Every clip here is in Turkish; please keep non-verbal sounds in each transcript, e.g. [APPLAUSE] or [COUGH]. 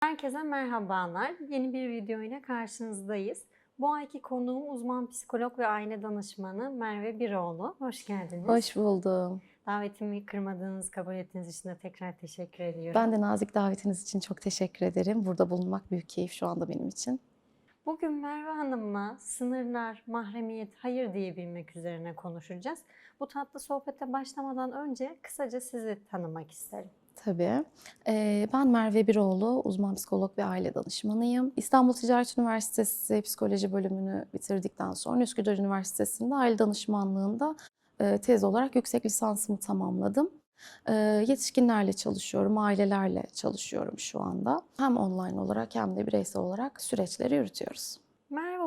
Herkese merhabalar. Yeni bir video ile karşınızdayız. Bu ayki konuğum uzman psikolog ve aile danışmanı Merve Biroğlu. Hoş geldiniz. Hoş buldum. Davetimi kırmadığınız, kabul ettiğiniz için de tekrar teşekkür ediyorum. Ben de nazik davetiniz için çok teşekkür ederim. Burada bulunmak büyük keyif şu anda benim için. Bugün Merve Hanım'la sınırlar, mahremiyet, hayır diyebilmek üzerine konuşacağız. Bu tatlı sohbete başlamadan önce kısaca sizi tanımak isterim. Tabii. Ee, ben Merve Biroğlu, uzman psikolog ve aile danışmanıyım. İstanbul Ticaret Üniversitesi Psikoloji bölümünü bitirdikten sonra Üsküdar Üniversitesi'nde aile danışmanlığında e, tez olarak yüksek lisansımı tamamladım. E, yetişkinlerle çalışıyorum, ailelerle çalışıyorum şu anda. Hem online olarak hem de bireysel olarak süreçleri yürütüyoruz.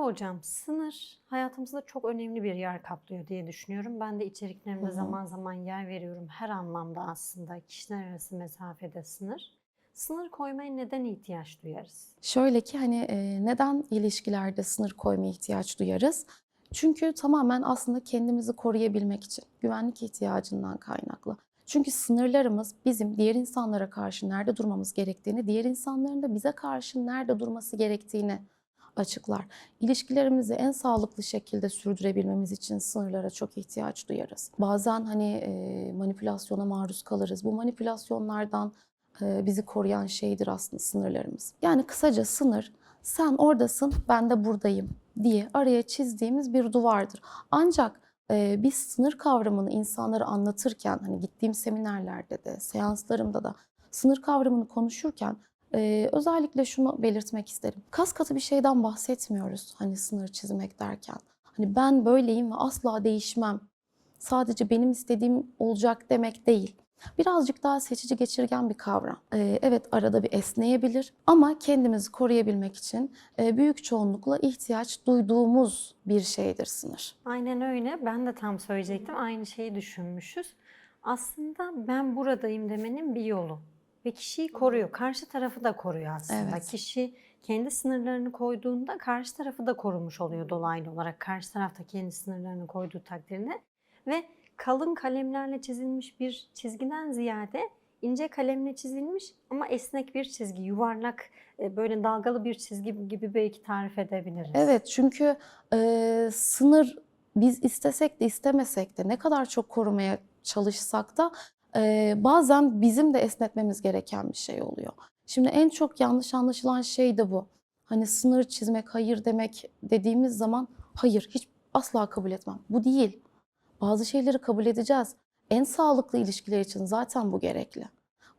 Hocam, sınır hayatımızda çok önemli bir yer kaplıyor diye düşünüyorum. Ben de içeriklerimde Hı hı. zaman zaman yer veriyorum. Her anlamda aslında kişiler arası mesafede sınır. Sınır koymaya neden ihtiyaç duyarız? Şöyle ki hani e, neden ilişkilerde sınır koymaya ihtiyaç duyarız? Çünkü tamamen aslında kendimizi koruyabilmek için, güvenlik ihtiyacından kaynaklı. Çünkü sınırlarımız bizim diğer insanlara karşı nerede durmamız gerektiğini, diğer insanların da bize karşı nerede durması gerektiğini açıklar. İlişkilerimizi en sağlıklı şekilde sürdürebilmemiz için sınırlara çok ihtiyaç duyarız. Bazen hani e, manipülasyona maruz kalırız. Bu manipülasyonlardan e, bizi koruyan şeydir aslında sınırlarımız. Yani kısaca sınır sen oradasın ben de buradayım diye araya çizdiğimiz bir duvardır. Ancak e, biz sınır kavramını insanlara anlatırken hani gittiğim seminerlerde de seanslarımda da sınır kavramını konuşurken e, özellikle şunu belirtmek isterim. Kas katı bir şeyden bahsetmiyoruz hani sınır çizmek derken. Hani ben böyleyim ve asla değişmem. Sadece benim istediğim olacak demek değil. Birazcık daha seçici geçirgen bir kavram. Ee, evet arada bir esneyebilir ama kendimizi koruyabilmek için e, büyük çoğunlukla ihtiyaç duyduğumuz bir şeydir sınır. Aynen öyle. Ben de tam söyleyecektim. Aynı şeyi düşünmüşüz. Aslında ben buradayım demenin bir yolu. Ve kişiyi koruyor. Karşı tarafı da koruyor aslında. Evet. Kişi kendi sınırlarını koyduğunda karşı tarafı da korumuş oluyor dolaylı olarak. Karşı taraf da kendi sınırlarını koyduğu takdirde. Ve kalın kalemlerle çizilmiş bir çizgiden ziyade ince kalemle çizilmiş ama esnek bir çizgi, yuvarlak, e, böyle dalgalı bir çizgi gibi belki tarif edebiliriz. Evet çünkü e, sınır biz istesek de istemesek de ne kadar çok korumaya çalışsak da e, bazen bizim de esnetmemiz gereken bir şey oluyor. Şimdi en çok yanlış anlaşılan şey de bu. Hani sınır çizmek, hayır demek dediğimiz zaman hayır hiç asla kabul etmem. Bu değil. Bazı şeyleri kabul edeceğiz. En sağlıklı ilişkiler için zaten bu gerekli.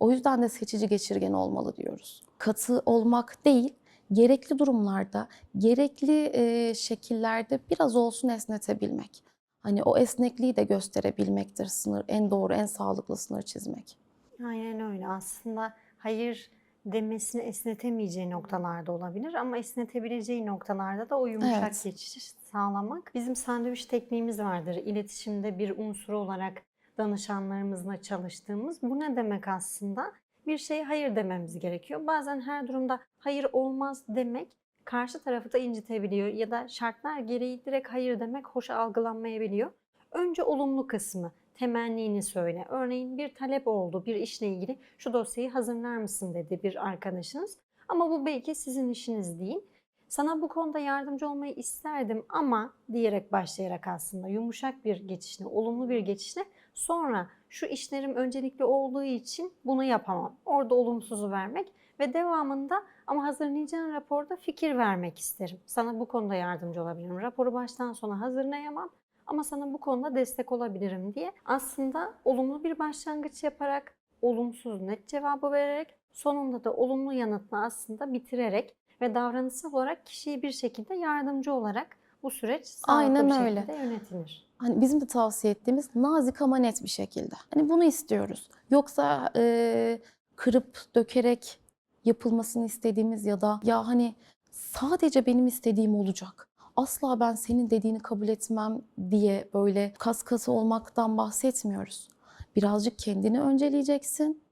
O yüzden de seçici geçirgen olmalı diyoruz. Katı olmak değil, gerekli durumlarda, gerekli şekillerde biraz olsun esnetebilmek. Hani o esnekliği de gösterebilmektir sınır, en doğru, en sağlıklı sınır çizmek. Aynen öyle. Aslında hayır demesini esnetemeyeceği noktalarda olabilir ama esnetebileceği noktalarda da o yumuşak Evet. geçişi sağlamak. Bizim sandviç tekniğimiz vardır. İletişimde bir unsur olarak danışanlarımızla çalıştığımız. Bu ne demek aslında? Bir şeye hayır dememiz gerekiyor. Bazen her durumda hayır olmaz demek karşı tarafı da incitebiliyor ya da şartlar gereği direkt hayır demek hoş algılanmayabiliyor. Önce olumlu kısmı, temennini söyle. Örneğin bir talep oldu bir işle ilgili şu dosyayı hazırlar mısın dedi bir arkadaşınız. Ama bu belki sizin işiniz değil. Sana bu konuda yardımcı olmayı isterdim ama diyerek başlayarak aslında yumuşak bir geçişle, olumlu bir geçişle sonra şu işlerim öncelikli olduğu için bunu yapamam. Orada olumsuzu vermek ve devamında ama hazırlayacağın raporda fikir vermek isterim. Sana bu konuda yardımcı olabilirim. Raporu baştan sona hazırlayamam ama sana bu konuda destek olabilirim diye aslında olumlu bir başlangıç yaparak, olumsuz net cevabı vererek, sonunda da olumlu yanıtla aslında bitirerek ve davranışsal olarak kişiye bir şekilde yardımcı olarak bu süreç sağlıklı Aynen bir öyle. şekilde yönetilir. Hani bizim de tavsiye ettiğimiz nazik ama net bir şekilde. Hani bunu istiyoruz. Yoksa e, kırıp dökerek yapılmasını istediğimiz ya da ya hani sadece benim istediğim olacak. Asla ben senin dediğini kabul etmem diye böyle kas kası olmaktan bahsetmiyoruz. Birazcık kendini önceleyeceksin.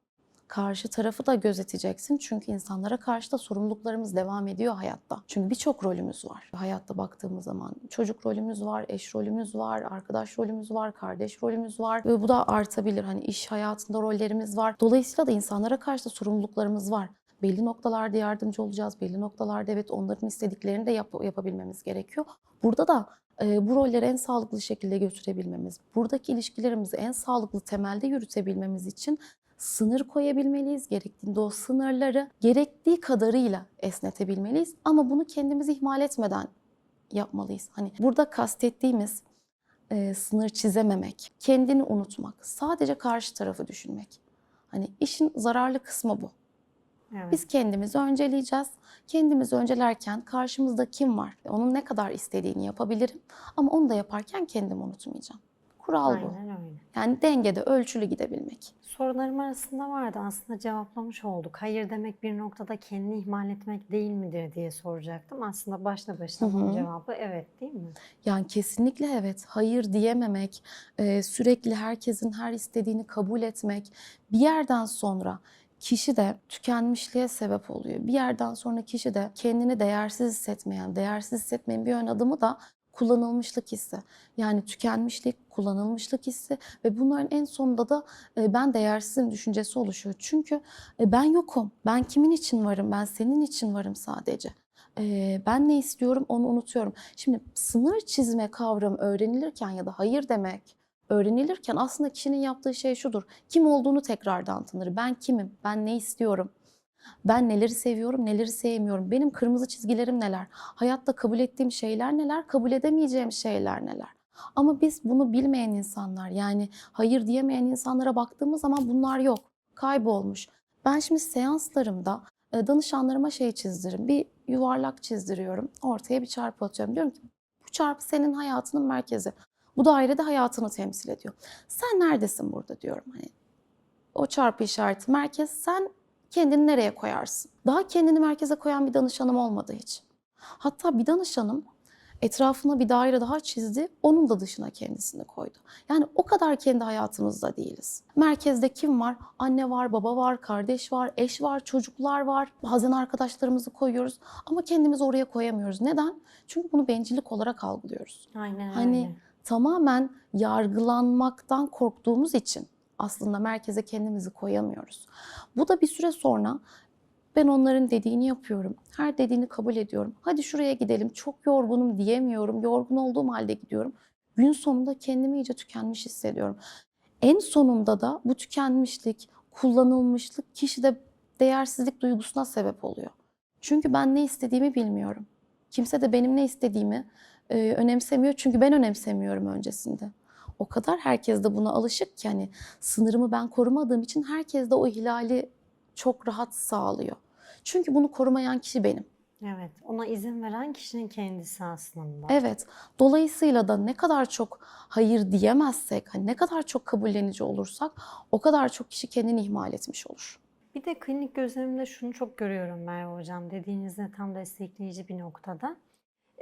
Karşı tarafı da gözeteceksin. Çünkü insanlara karşı da sorumluluklarımız devam ediyor hayatta. Çünkü birçok rolümüz var. Hayatta baktığımız zaman çocuk rolümüz var, eş rolümüz var, arkadaş rolümüz var, kardeş rolümüz var. Ve bu da artabilir. Hani iş hayatında rollerimiz var. Dolayısıyla da insanlara karşı da sorumluluklarımız var. Belli noktalarda yardımcı olacağız. Belli noktalarda evet onların istediklerini de yap- yapabilmemiz gerekiyor. Burada da e, bu rolleri en sağlıklı şekilde götürebilmemiz, buradaki ilişkilerimizi en sağlıklı temelde yürütebilmemiz için sınır koyabilmeliyiz. Gerektiğinde o sınırları gerektiği kadarıyla esnetebilmeliyiz. Ama bunu kendimiz ihmal etmeden yapmalıyız. Hani burada kastettiğimiz e, sınır çizememek, kendini unutmak, sadece karşı tarafı düşünmek. Hani işin zararlı kısmı bu. Evet. Biz kendimizi önceleyeceğiz. Kendimizi öncelerken karşımızda kim var? Onun ne kadar istediğini yapabilirim. Ama onu da yaparken kendimi unutmayacağım. Kural bu. Aynen öyle. Yani dengede, ölçülü gidebilmek. Sorularım arasında vardı aslında cevaplamış olduk. Hayır demek bir noktada kendini ihmal etmek değil midir diye soracaktım. Aslında başla başına bunun cevabı evet değil mi? Yani kesinlikle evet. Hayır diyememek, e, sürekli herkesin her istediğini kabul etmek bir yerden sonra kişi de tükenmişliğe sebep oluyor. Bir yerden sonra kişi de kendini değersiz hissetmeyen, değersiz hissetmeyen bir ön adımı da kullanılmışlık hissi. Yani tükenmişlik, kullanılmışlık hissi ve bunların en sonunda da e, ben değersizim düşüncesi oluşuyor. Çünkü e, ben yokum. Ben kimin için varım? Ben senin için varım sadece. E, ben ne istiyorum onu unutuyorum. Şimdi sınır çizme kavramı öğrenilirken ya da hayır demek öğrenilirken aslında kişinin yaptığı şey şudur. Kim olduğunu tekrardan tanır. Ben kimim? Ben ne istiyorum? Ben neleri seviyorum, neleri sevmiyorum? Benim kırmızı çizgilerim neler? Hayatta kabul ettiğim şeyler neler? Kabul edemeyeceğim şeyler neler? Ama biz bunu bilmeyen insanlar yani hayır diyemeyen insanlara baktığımız zaman bunlar yok. Kaybolmuş. Ben şimdi seanslarımda e, danışanlarıma şey çizdiririm. Bir yuvarlak çizdiriyorum. Ortaya bir çarpı atıyorum. Diyorum ki bu çarpı senin hayatının merkezi. Bu dairede hayatını temsil ediyor. Sen neredesin burada diyorum. Hani o çarpı işareti merkez. Sen kendini nereye koyarsın? Daha kendini merkeze koyan bir danışanım olmadı hiç. Hatta bir danışanım etrafına bir daire daha çizdi. Onun da dışına kendisini koydu. Yani o kadar kendi hayatımızda değiliz. Merkezde kim var? Anne var, baba var, kardeş var, eş var, çocuklar var. Bazen arkadaşlarımızı koyuyoruz ama kendimizi oraya koyamıyoruz. Neden? Çünkü bunu bencillik olarak algılıyoruz. Aynen Hani öyle. Tamamen yargılanmaktan korktuğumuz için aslında merkeze kendimizi koyamıyoruz. Bu da bir süre sonra ben onların dediğini yapıyorum. Her dediğini kabul ediyorum. Hadi şuraya gidelim. Çok yorgunum diyemiyorum. Yorgun olduğum halde gidiyorum. Gün sonunda kendimi iyice tükenmiş hissediyorum. En sonunda da bu tükenmişlik, kullanılmışlık kişide değersizlik duygusuna sebep oluyor. Çünkü ben ne istediğimi bilmiyorum. Kimse de benim ne istediğimi e, önemsemiyor. Çünkü ben önemsemiyorum öncesinde. O kadar herkes de buna alışık ki hani sınırımı ben korumadığım için herkes de o ihlali çok rahat sağlıyor. Çünkü bunu korumayan kişi benim. Evet. Ona izin veren kişinin kendisi aslında. Evet. Dolayısıyla da ne kadar çok hayır diyemezsek, hani ne kadar çok kabullenici olursak o kadar çok kişi kendini ihmal etmiş olur. Bir de klinik gözlemimde şunu çok görüyorum Merve Hocam. Dediğinizde tam destekleyici bir noktada.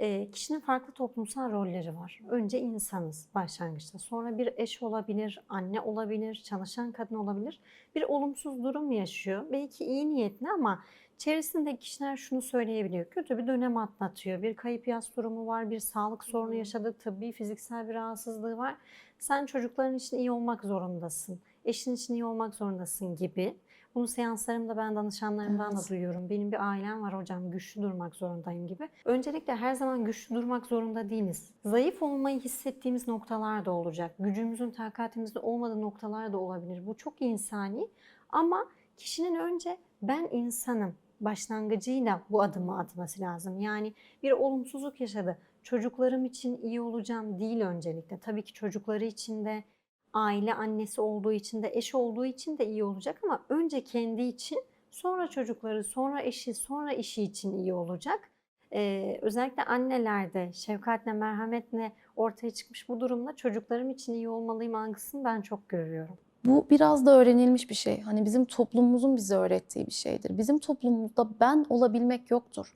E, kişinin farklı toplumsal rolleri var. Önce insanız başlangıçta. Sonra bir eş olabilir, anne olabilir, çalışan kadın olabilir. Bir olumsuz durum yaşıyor. Belki iyi niyetli ama çevresindeki kişiler şunu söyleyebiliyor. Kötü bir dönem atlatıyor. Bir kayıp yas durumu var, bir sağlık sorunu yaşadı, tıbbi, fiziksel bir rahatsızlığı var. Sen çocukların için iyi olmak zorundasın. Eşin için iyi olmak zorundasın gibi. Bunu seanslarımda ben danışanlarımdan da Evet. duyuyorum. Benim bir ailem var hocam güçlü durmak zorundayım gibi. Öncelikle her zaman güçlü durmak zorunda değiliz. Zayıf olmayı hissettiğimiz noktalar da olacak. Gücümüzün takatimizde olmadığı noktalar da olabilir. Bu çok insani ama kişinin önce ben insanım başlangıcıyla bu adımı atması lazım. Yani bir olumsuzluk yaşadı. Çocuklarım için iyi olacağım değil öncelikle. Tabii ki çocukları için de aile annesi olduğu için de eş olduğu için de iyi olacak ama önce kendi için sonra çocukları sonra eşi sonra işi için iyi olacak. Ee, özellikle annelerde şefkatle merhametle ortaya çıkmış bu durumda çocuklarım için iyi olmalıyım algısını ben çok görüyorum. Bu biraz da öğrenilmiş bir şey. Hani bizim toplumumuzun bize öğrettiği bir şeydir. Bizim toplumumuzda ben olabilmek yoktur.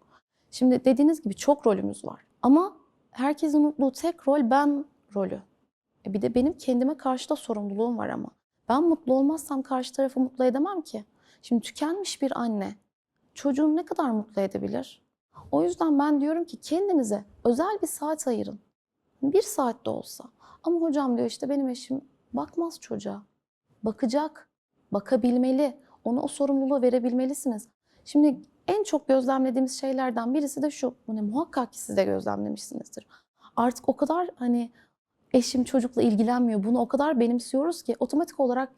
Şimdi dediğiniz gibi çok rolümüz var. Ama herkesin unuttuğu tek rol ben rolü. E bir de benim kendime karşı da sorumluluğum var ama. Ben mutlu olmazsam karşı tarafı mutlu edemem ki. Şimdi tükenmiş bir anne çocuğunu ne kadar mutlu edebilir? O yüzden ben diyorum ki kendinize özel bir saat ayırın. Bir saat de olsa. Ama hocam diyor işte benim eşim bakmaz çocuğa bakacak, bakabilmeli, ona o sorumluluğu verebilmelisiniz. Şimdi en çok gözlemlediğimiz şeylerden birisi de şu. Hani muhakkak ki siz de gözlemlemişsinizdir. Artık o kadar hani eşim çocukla ilgilenmiyor. Bunu o kadar benimsiyoruz ki otomatik olarak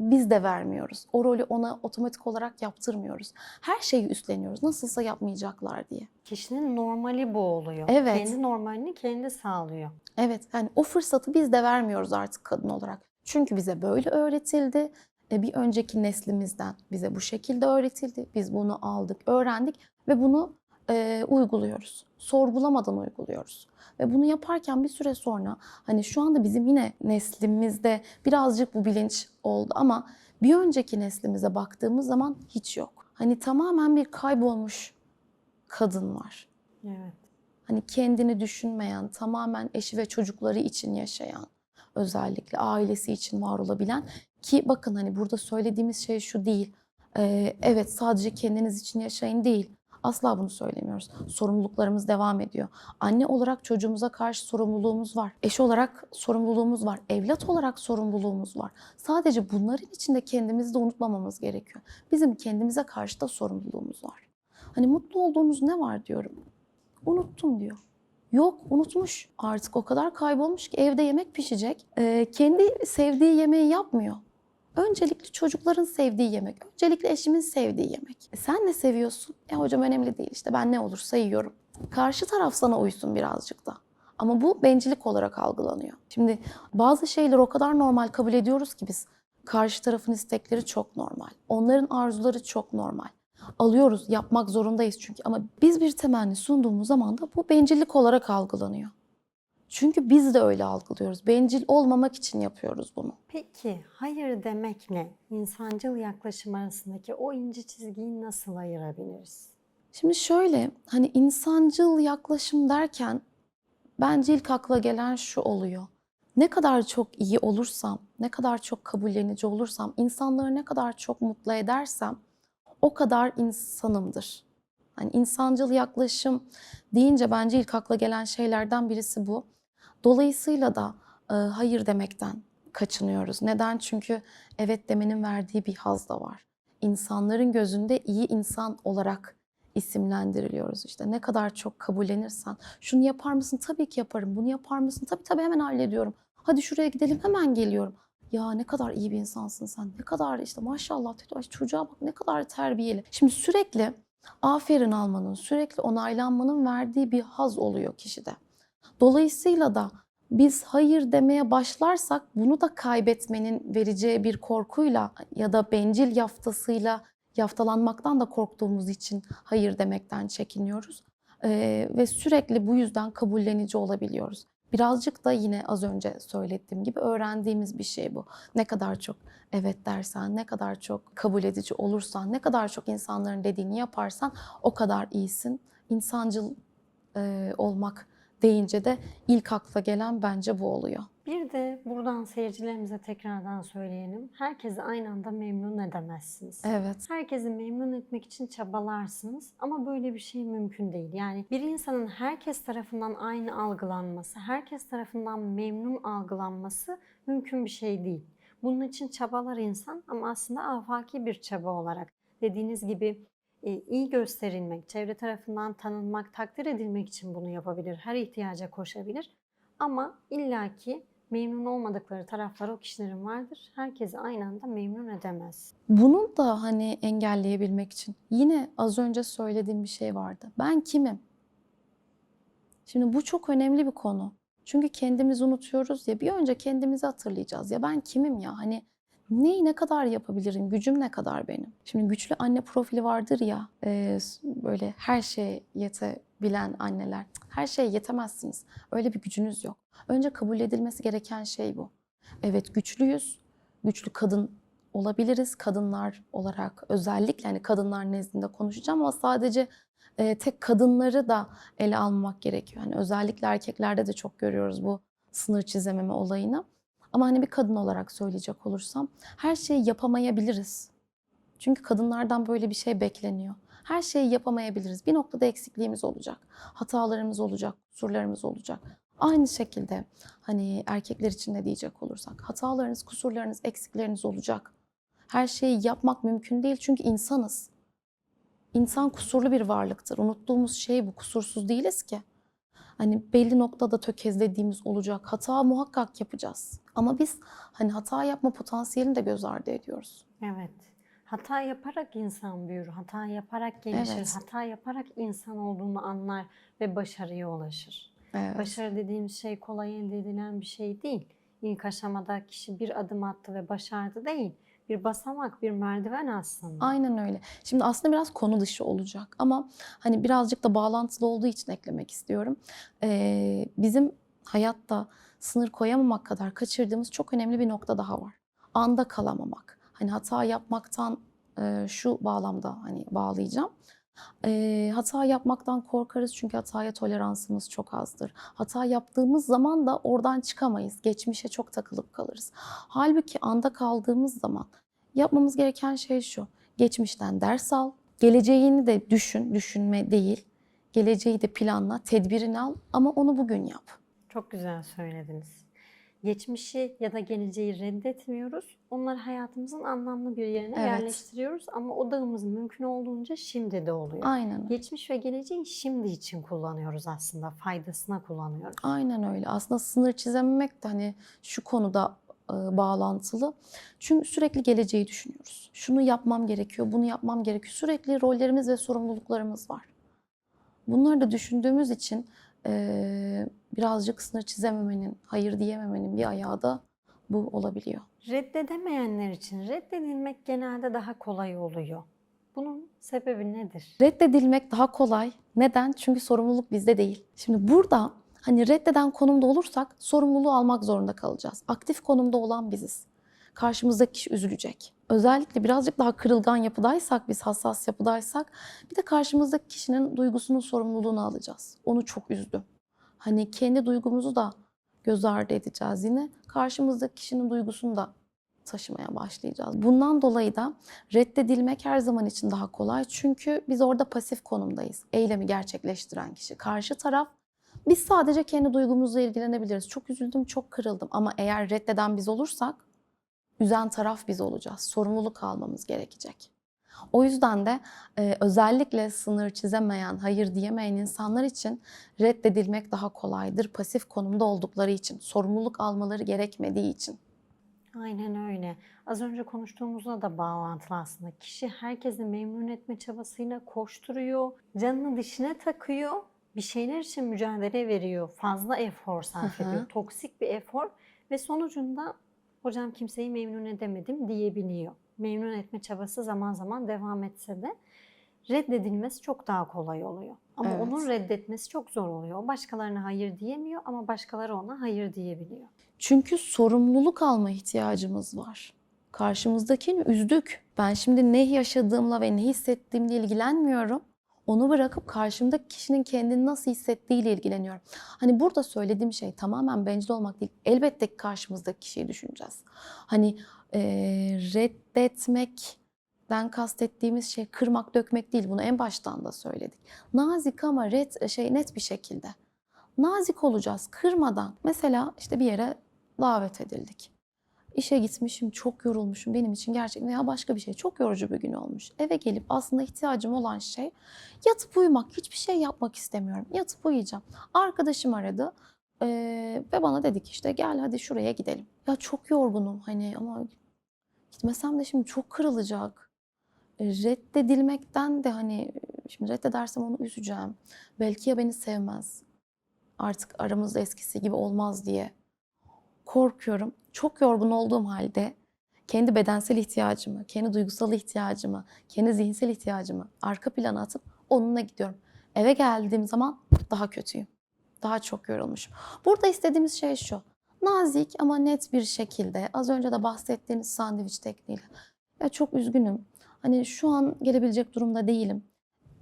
biz de vermiyoruz. O rolü ona otomatik olarak yaptırmıyoruz. Her şeyi üstleniyoruz. Nasılsa yapmayacaklar diye. Kişinin normali bu oluyor. Evet. Kendi normalini kendi sağlıyor. Evet, yani o fırsatı biz de vermiyoruz artık kadın olarak. Çünkü bize böyle öğretildi. E, bir önceki neslimizden bize bu şekilde öğretildi. Biz bunu aldık, öğrendik ve bunu e, uyguluyoruz. Sorgulamadan uyguluyoruz. Ve bunu yaparken bir süre sonra hani şu anda bizim yine neslimizde birazcık bu bilinç oldu ama bir önceki neslimize baktığımız zaman hiç yok. Hani tamamen bir kaybolmuş kadın var. Evet. Hani kendini düşünmeyen, tamamen eşi ve çocukları için yaşayan, özellikle ailesi için var olabilen ki bakın hani burada söylediğimiz şey şu değil. Ee, evet sadece kendiniz için yaşayın değil. Asla bunu söylemiyoruz. Sorumluluklarımız devam ediyor. Anne olarak çocuğumuza karşı sorumluluğumuz var. Eş olarak sorumluluğumuz var. Evlat olarak sorumluluğumuz var. Sadece bunların içinde kendimizi de unutmamamız gerekiyor. Bizim kendimize karşı da sorumluluğumuz var. Hani mutlu olduğunuz ne var diyorum. Unuttum diyor. Yok unutmuş. Artık o kadar kaybolmuş ki evde yemek pişecek. Ee, kendi sevdiği yemeği yapmıyor. Öncelikle çocukların sevdiği yemek. Öncelikle eşimin sevdiği yemek. E sen ne seviyorsun? E hocam önemli değil işte ben ne olursa yiyorum. Karşı taraf sana uysun birazcık da. Ama bu bencillik olarak algılanıyor. Şimdi bazı şeyleri o kadar normal kabul ediyoruz ki biz. Karşı tarafın istekleri çok normal. Onların arzuları çok normal alıyoruz, yapmak zorundayız çünkü. Ama biz bir temenni sunduğumuz zaman da bu bencillik olarak algılanıyor. Çünkü biz de öyle algılıyoruz. Bencil olmamak için yapıyoruz bunu. Peki hayır demekle insancıl yaklaşım arasındaki o ince çizgiyi nasıl ayırabiliriz? Şimdi şöyle, hani insancıl yaklaşım derken bence ilk akla gelen şu oluyor. Ne kadar çok iyi olursam, ne kadar çok kabullenici olursam, insanları ne kadar çok mutlu edersem o kadar insanımdır. Hani insancıl yaklaşım deyince bence ilk akla gelen şeylerden birisi bu. Dolayısıyla da e, hayır demekten kaçınıyoruz. Neden? Çünkü evet demenin verdiği bir haz da var. İnsanların gözünde iyi insan olarak isimlendiriliyoruz işte. Ne kadar çok kabullenirsen, şunu yapar mısın? Tabii ki yaparım. Bunu yapar mısın? Tabii tabii hemen hallediyorum. Hadi şuraya gidelim hemen geliyorum. Ya ne kadar iyi bir insansın sen. Ne kadar işte maşallah çocuğa bak ne kadar terbiyeli. Şimdi sürekli aferin almanın, sürekli onaylanmanın verdiği bir haz oluyor kişide. Dolayısıyla da biz hayır demeye başlarsak bunu da kaybetmenin vereceği bir korkuyla ya da bencil yaftasıyla yaftalanmaktan da korktuğumuz için hayır demekten çekiniyoruz. Ee, ve sürekli bu yüzden kabullenici olabiliyoruz. Birazcık da yine az önce söylediğim gibi öğrendiğimiz bir şey bu. Ne kadar çok evet dersen, ne kadar çok kabul edici olursan, ne kadar çok insanların dediğini yaparsan o kadar iyisin. İnsancıl e, olmak deyince de ilk akla gelen bence bu oluyor. Bir de buradan seyircilerimize tekrardan söyleyelim. Herkesi aynı anda memnun edemezsiniz. Evet. Herkesi memnun etmek için çabalarsınız ama böyle bir şey mümkün değil. Yani bir insanın herkes tarafından aynı algılanması, herkes tarafından memnun algılanması mümkün bir şey değil. Bunun için çabalar insan ama aslında afaki bir çaba olarak dediğiniz gibi iyi gösterilmek, çevre tarafından tanınmak, takdir edilmek için bunu yapabilir. Her ihtiyaca koşabilir. Ama illaki memnun olmadıkları taraflar o kişilerin vardır. Herkesi aynı anda memnun edemez. Bunu da hani engelleyebilmek için yine az önce söylediğim bir şey vardı. Ben kimim? Şimdi bu çok önemli bir konu. Çünkü kendimizi unutuyoruz ya bir önce kendimizi hatırlayacağız. Ya ben kimim ya? Hani neyi ne kadar yapabilirim? Gücüm ne kadar benim? Şimdi güçlü anne profili vardır ya e, böyle her şeye yetebilen anneler. Her şeye yetemezsiniz. Öyle bir gücünüz yok. Önce kabul edilmesi gereken şey bu. Evet güçlüyüz. Güçlü kadın olabiliriz. Kadınlar olarak özellikle yani kadınlar nezdinde konuşacağım ama sadece e, tek kadınları da ele almak gerekiyor. Yani özellikle erkeklerde de çok görüyoruz bu sınır çizememe olayını. Ama hani bir kadın olarak söyleyecek olursam her şeyi yapamayabiliriz. Çünkü kadınlardan böyle bir şey bekleniyor. Her şeyi yapamayabiliriz. Bir noktada eksikliğimiz olacak. Hatalarımız olacak, kusurlarımız olacak. Aynı şekilde hani erkekler için de diyecek olursak hatalarınız, kusurlarınız, eksikleriniz olacak. Her şeyi yapmak mümkün değil çünkü insanız. İnsan kusurlu bir varlıktır. Unuttuğumuz şey bu. Kusursuz değiliz ki. Hani belli noktada tökezlediğimiz olacak. Hata muhakkak yapacağız. Ama biz hani hata yapma potansiyelini de göz ardı ediyoruz. Evet. Hata yaparak insan büyür, hata yaparak gelişir, Evet. hata yaparak insan olduğunu anlar ve başarıya ulaşır. Evet. Başarı dediğimiz şey kolay elde edilen bir şey değil. İlk aşamada kişi bir adım attı ve başardı değil. Bir basamak, bir merdiven aslında. Aynen öyle. Şimdi aslında biraz konu dışı olacak ama hani birazcık da bağlantılı olduğu için eklemek istiyorum. Ee, bizim hayatta sınır koyamamak kadar kaçırdığımız çok önemli bir nokta daha var. Anda kalamamak. Hani hata yapmaktan e, şu bağlamda hani bağlayacağım. Ee, hata yapmaktan korkarız çünkü hataya toleransımız çok azdır. Hata yaptığımız zaman da oradan çıkamayız. Geçmişe çok takılıp kalırız. Halbuki anda kaldığımız zaman yapmamız gereken şey şu. Geçmişten ders al. Geleceğini de düşün, düşünme değil. Geleceği de planla, tedbirini al ama onu bugün yap. Çok güzel söylediniz. Geçmişi ya da geleceği reddetmiyoruz. Onları hayatımızın anlamlı bir yerine Evet. yerleştiriyoruz ama odağımız mümkün olduğunca şimdi de oluyor. Aynen öyle. Geçmiş ve geleceği şimdi için kullanıyoruz aslında. Faydasına kullanıyoruz. Aynen öyle. Aslında sınır çizememek de hani şu konuda bağlantılı. Çünkü sürekli geleceği düşünüyoruz. Şunu yapmam gerekiyor, bunu yapmam gerekiyor. Sürekli rollerimiz ve sorumluluklarımız var. Bunları da düşündüğümüz için e, birazcık sınır çizememenin, hayır diyememenin bir ayağı da bu olabiliyor. Reddedemeyenler için reddedilmek genelde daha kolay oluyor. Bunun sebebi nedir? Reddedilmek daha kolay. Neden? Çünkü sorumluluk bizde değil. Şimdi burada hani reddeden konumda olursak sorumluluğu almak zorunda kalacağız. Aktif konumda olan biziz. Karşımızdaki kişi üzülecek. Özellikle birazcık daha kırılgan yapıdaysak, biz hassas yapıdaysak bir de karşımızdaki kişinin duygusunun sorumluluğunu alacağız. Onu çok üzdüm. Hani kendi duygumuzu da göz ardı edeceğiz yine. Karşımızdaki kişinin duygusunu da taşımaya başlayacağız. Bundan dolayı da reddedilmek her zaman için daha kolay. Çünkü biz orada pasif konumdayız. Eylemi gerçekleştiren kişi. Karşı taraf biz sadece kendi duygumuzla ilgilenebiliriz. Çok üzüldüm, çok kırıldım. Ama eğer reddeden biz olursak üzen taraf biz olacağız. Sorumluluk almamız gerekecek. O yüzden de e, özellikle sınır çizemeyen, hayır diyemeyen insanlar için reddedilmek daha kolaydır. Pasif konumda oldukları için, sorumluluk almaları gerekmediği için. Aynen öyle. Az önce konuştuğumuzla da bağlantılı aslında. Kişi herkesi memnun etme çabasıyla koşturuyor, canını dişine takıyor, bir şeyler için mücadele veriyor, fazla efor sarf Hı hı. ediyor, toksik bir efor ve sonucunda hocam kimseyi memnun edemedim diyebiliyor. Memnun etme çabası zaman zaman devam etse de reddedilmesi çok daha kolay oluyor. Ama Evet. onun reddetmesi çok zor oluyor. O başkalarına hayır diyemiyor ama başkaları ona hayır diyebiliyor. Çünkü sorumluluk alma ihtiyacımız var. Karşımızdakini üzdük. Ben şimdi ne yaşadığımla ve ne hissettiğimle ilgilenmiyorum. Onu bırakıp karşımdaki kişinin kendini nasıl hissettiğiyle ilgileniyorum. Hani burada söylediğim şey tamamen bencil olmak değil. Elbette ki karşımızdaki kişiyi düşüneceğiz. Hani eee reddetmekten kastettiğimiz şey kırmak, dökmek değil. Bunu en baştan da söyledik. Nazik ama red, şey net bir şekilde. Nazik olacağız, kırmadan. Mesela işte bir yere davet edildik. İşe gitmişim, çok yorulmuşum. Benim için gerçekten veya başka bir şey çok yorucu bir gün olmuş. Eve gelip aslında ihtiyacım olan şey yatıp uyumak. Hiçbir şey yapmak istemiyorum. Yatıp uyuyacağım. Arkadaşım aradı eee, ve bana dedi ki işte gel hadi şuraya gidelim. Ya çok yorgunum hani ama gitmesem de şimdi çok kırılacak. E, Reddedilmekten de hani şimdi reddedersem onu üzeceğim. Belki ya beni sevmez. Artık aramızda eskisi gibi olmaz diye korkuyorum. Çok yorgun olduğum halde kendi bedensel ihtiyacımı, kendi duygusal ihtiyacımı, kendi zihinsel ihtiyacımı arka plana atıp onunla gidiyorum. Eve geldiğim zaman daha kötüyüm. Daha çok yorulmuşum. Burada istediğimiz şey şu. Nazik ama net bir şekilde az önce de bahsettiğiniz sandviç tekniğiyle. Ya çok üzgünüm. Hani şu an gelebilecek durumda değilim.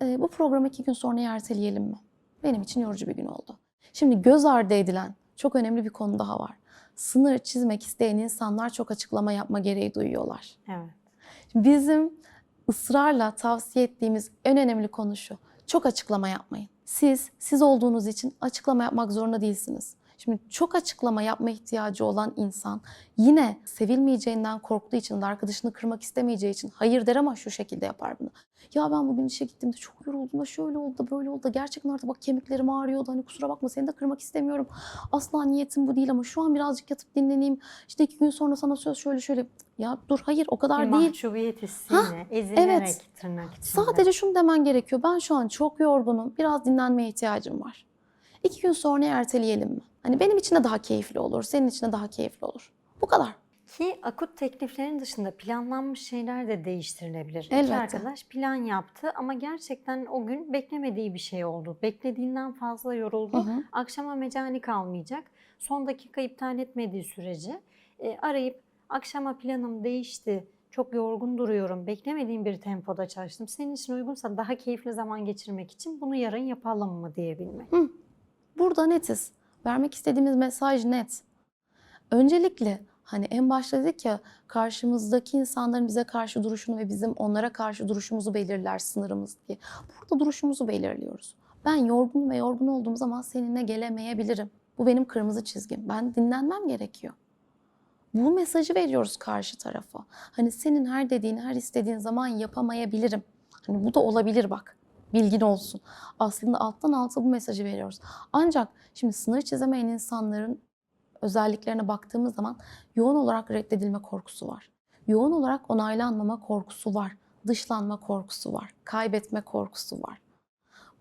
Ee, bu programı iki gün sonra erteleyelim mi? Benim için yorucu bir gün oldu. Şimdi göz ardı edilen çok önemli bir konu daha var. Sınır çizmek isteyen insanlar çok açıklama yapma gereği duyuyorlar. Evet. Bizim ısrarla tavsiye ettiğimiz en önemli konu şu. Çok açıklama yapmayın. Siz, siz olduğunuz için açıklama yapmak zorunda değilsiniz. Şimdi çok açıklama yapma ihtiyacı olan insan yine sevilmeyeceğinden korktuğu için de arkadaşını kırmak istemeyeceği için hayır der ama şu şekilde yapar bunu. Ya ben bugün işe gittiğimde çok yoruldum da şöyle oldu da böyle oldu da gerçekten artık bak kemiklerim ağrıyordu hani kusura bakma seni de kırmak istemiyorum. Asla niyetim bu değil ama şu an birazcık yatıp dinleneyim. İşte iki gün sonra sana söz şöyle şöyle. Ya dur hayır o Bir kadar değil. mahcubiyet hissiyle, ezilerek tırnak içinde. Sadece şunu demen gerekiyor. Ben şu an çok yorgunum. Biraz dinlenmeye ihtiyacım var. İki gün sonra erteleyelim mi? Hani benim için de daha keyifli olur. Senin için de daha keyifli olur. Bu kadar. Ki akut tekliflerin dışında planlanmış şeyler de değiştirilebilir. İki Elbette. arkadaş plan yaptı ama gerçekten o gün beklemediği bir şey oldu. Beklediğinden fazla yoruldu. Hı hı. Akşama mecani kalmayacak. Son dakika iptal etmediği sürece e, arayıp akşama planım değişti. Çok yorgun duruyorum. Beklemediğim bir tempoda çalıştım. Senin için uygunsa daha keyifli zaman geçirmek için bunu yarın yapalım mı diyebilmek. Burada netiz. Vermek istediğimiz mesaj net. Öncelikle hani en başta dedik ya karşımızdaki insanların bize karşı duruşunu ve bizim onlara karşı duruşumuzu belirler sınırımız diye. Burada duruşumuzu belirliyoruz. Ben yorgun ve yorgun olduğum zaman seninle gelemeyebilirim. Bu benim kırmızı çizgim. Ben dinlenmem gerekiyor. Bu mesajı veriyoruz karşı tarafa. Hani senin her dediğin, her istediğin zaman yapamayabilirim. Hani bu da olabilir bak. Bilgin olsun. Aslında alttan alta bu mesajı veriyoruz. Ancak şimdi sınır çizemeyen insanların özelliklerine baktığımız zaman yoğun olarak reddedilme korkusu var. Yoğun olarak onaylanmama korkusu var. Dışlanma korkusu var. Kaybetme korkusu var.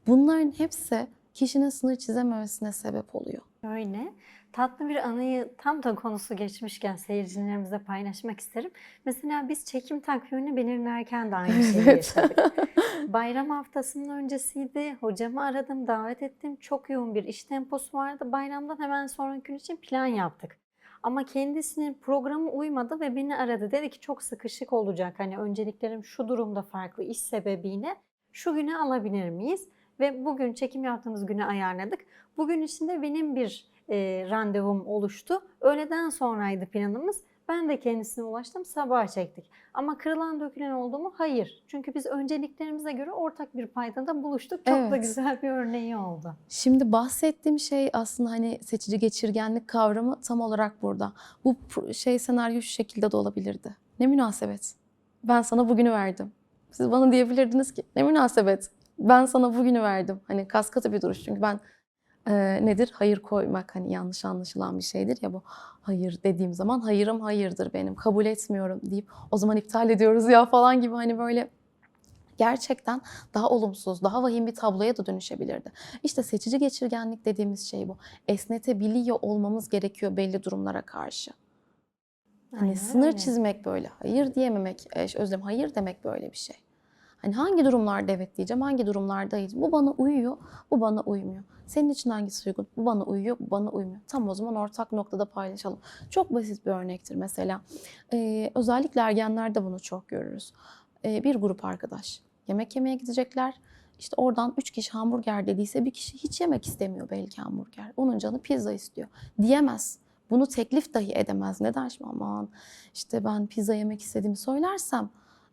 Bunların hepsi kişinin sınır çizememesine sebep oluyor. Öyle. Tatlı bir anıyı tam da konusu geçmişken seyircilerimize paylaşmak isterim. Mesela biz çekim takvimini belirlerken de aynı şeyi yaşadık. [LAUGHS] Bayram haftasının öncesiydi. Hocamı aradım, davet ettim. Çok yoğun bir iş temposu vardı. Bayramdan hemen sonraki gün için plan yaptık. Ama kendisinin programı uymadı ve beni aradı. Dedi ki çok sıkışık olacak. Hani önceliklerim şu durumda farklı iş sebebiyle şu güne alabilir miyiz? Ve bugün çekim yaptığımız güne ayarladık. Bugün içinde benim bir e, randevum oluştu. Öğleden sonraydı planımız. Ben de kendisine ulaştım. Sabah çektik. Ama kırılan dökülen oldu mu? Hayır. Çünkü biz önceliklerimize göre ortak bir paydada buluştuk. Çok da Evet. güzel bir örneği oldu. Şimdi bahsettiğim şey aslında hani seçici geçirgenlik kavramı tam olarak burada. Bu şey senaryo şu şekilde de olabilirdi. Ne münasebet. Ben sana bugünü verdim. Siz bana diyebilirdiniz ki ne münasebet. Ben sana bugünü verdim. Hani kas katı bir duruş. Çünkü ben e, nedir? Hayır koymak hani yanlış anlaşılan bir şeydir ya bu. Hayır dediğim zaman hayırım hayırdır benim. Kabul etmiyorum deyip o zaman iptal ediyoruz ya falan gibi hani böyle gerçekten daha olumsuz, daha vahim bir tabloya da dönüşebilirdi. İşte seçici geçirgenlik dediğimiz şey bu. Esnetebiliyor olmamız gerekiyor belli durumlara karşı. Hani Aynen sınır çizmek böyle, hayır diyememek, özlem hayır demek böyle bir şey. Hani hangi durumlarda evet diyeceğim, hangi durumlarda hayır. Bu bana uyuyor, bu bana uymuyor. Senin için hangisi uygun? Bu bana uyuyor, bu bana uymuyor. Tam o zaman ortak noktada paylaşalım. Çok basit bir örnektir mesela. Ee, özellikle ergenlerde bunu çok görürüz. Ee, bir grup arkadaş yemek yemeye gidecekler. İşte oradan üç kişi hamburger dediyse bir kişi hiç yemek istemiyor belki hamburger. Onun canı pizza istiyor. Diyemez. Bunu teklif dahi edemez. Neden şimdi aman işte ben pizza yemek istediğimi söylersem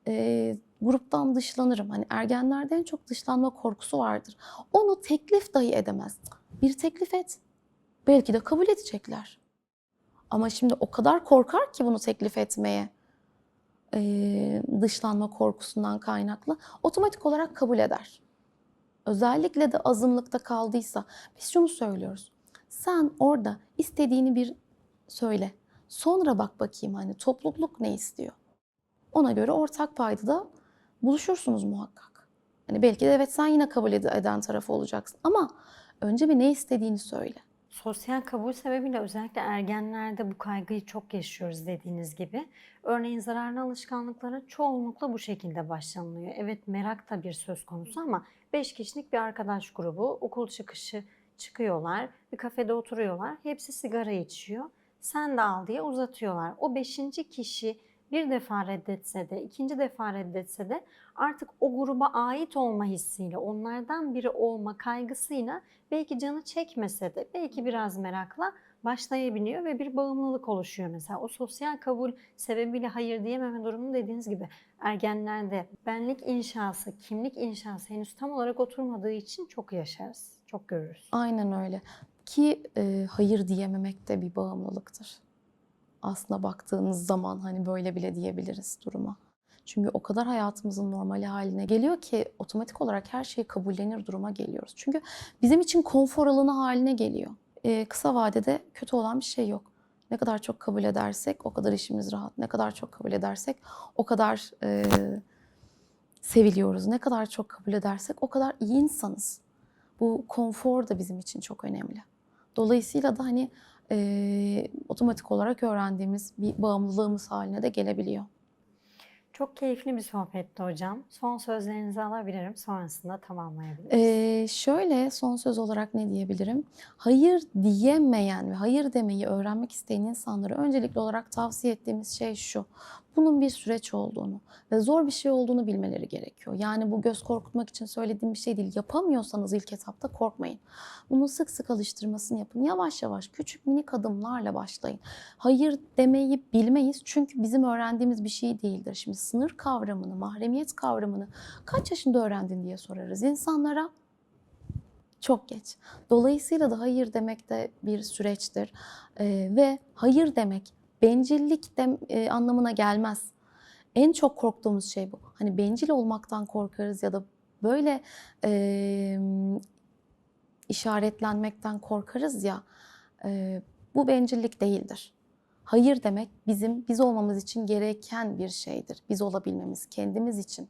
e, gruptan dışlanırım. Hani ergenlerde en çok dışlanma korkusu vardır. Onu teklif dahi edemez. Bir teklif et. Belki de kabul edecekler. Ama şimdi o kadar korkar ki bunu teklif etmeye dışlanma korkusundan kaynaklı otomatik olarak kabul eder. Özellikle de azınlıkta kaldıysa biz şunu söylüyoruz. Sen orada istediğini bir söyle. Sonra bak bakayım hani topluluk ne istiyor. Ona göre ortak paydada buluşursunuz muhakkak. Hani belki de evet sen yine kabul ed- eden tarafı olacaksın ama önce bir ne istediğini söyle. Sosyal kabul sebebiyle özellikle ergenlerde bu kaygıyı çok yaşıyoruz dediğiniz gibi. Örneğin zararlı alışkanlıklara çoğunlukla bu şekilde başlanılıyor. Evet merak da bir söz konusu ama 5 kişilik bir arkadaş grubu okul çıkışı çıkıyorlar, bir kafede oturuyorlar. Hepsi sigara içiyor. Sen de al diye uzatıyorlar. O beşinci kişi bir defa reddetse de, ikinci defa reddetse de artık o gruba ait olma hissiyle, onlardan biri olma kaygısıyla belki canı çekmese de belki biraz merakla başlayabiliyor ve bir bağımlılık oluşuyor mesela. O sosyal kabul sebebiyle hayır diyememe durumu dediğiniz gibi ergenlerde benlik inşası, kimlik inşası henüz tam olarak oturmadığı için çok yaşarız, çok görürüz. Aynen öyle. Ki e, hayır diyememek de bir bağımlılıktır. Aslına baktığınız zaman hani böyle bile diyebiliriz duruma. Çünkü o kadar hayatımızın normali haline geliyor ki otomatik olarak her şeyi kabullenir duruma geliyoruz. Çünkü bizim için konfor alanı haline geliyor. E, kısa vadede kötü olan bir şey yok. Ne kadar çok kabul edersek o kadar işimiz rahat. Ne kadar çok kabul edersek o kadar e, seviliyoruz. Ne kadar çok kabul edersek o kadar iyi insanız. Bu konfor da bizim için çok önemli. Dolayısıyla da hani e, otomatik olarak öğrendiğimiz bir bağımlılığımız haline de gelebiliyor. Çok keyifli bir sohbetti hocam. Son sözlerinizi alabilirim. Sonrasında tamamlayabiliriz. Ee, şöyle son söz olarak ne diyebilirim? Hayır diyemeyen ve hayır demeyi öğrenmek isteyen insanlara öncelikli olarak tavsiye ettiğimiz şey şu. Bunun bir süreç olduğunu ve zor bir şey olduğunu bilmeleri gerekiyor. Yani bu göz korkutmak için söylediğim bir şey değil. Yapamıyorsanız ilk etapta korkmayın. Bunu sık sık alıştırmasını yapın. Yavaş yavaş küçük minik adımlarla başlayın. Hayır demeyi bilmeyiz çünkü bizim öğrendiğimiz bir şey değildir. Şimdi sınır kavramını, mahremiyet kavramını kaç yaşında öğrendin diye sorarız insanlara. Çok geç. Dolayısıyla da hayır demek de bir süreçtir. Ee, ve hayır demek bencillik de, e, anlamına gelmez. En çok korktuğumuz şey bu. Hani bencil olmaktan korkarız ya da böyle e, işaretlenmekten korkarız ya. e, bu bencillik değildir. Hayır demek bizim biz olmamız için gereken bir şeydir. Biz olabilmemiz, kendimiz için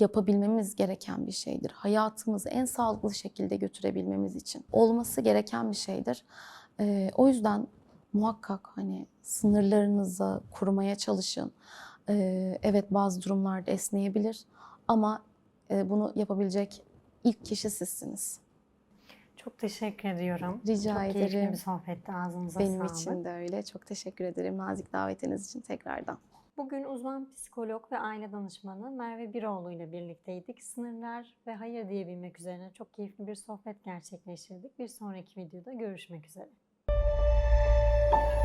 yapabilmemiz gereken bir şeydir. Hayatımızı en sağlıklı şekilde götürebilmemiz için olması gereken bir şeydir. Ee, o yüzden muhakkak hani sınırlarınızı kurmaya çalışın. Ee, evet bazı durumlarda esneyebilir ama e, bunu yapabilecek ilk kişi sizsiniz. Çok teşekkür ediyorum. Rica Çok keyifli ederim. bir sohbetti. Ağzınıza Benim sağlık. için de öyle. Çok teşekkür ederim nazik davetiniz için tekrardan. Bugün uzman psikolog ve aile danışmanı Merve Biroğlu ile birlikteydik. Sınırlar ve hayır diyebilmek üzerine çok keyifli bir sohbet gerçekleştirdik. Bir sonraki videoda görüşmek üzere. thank you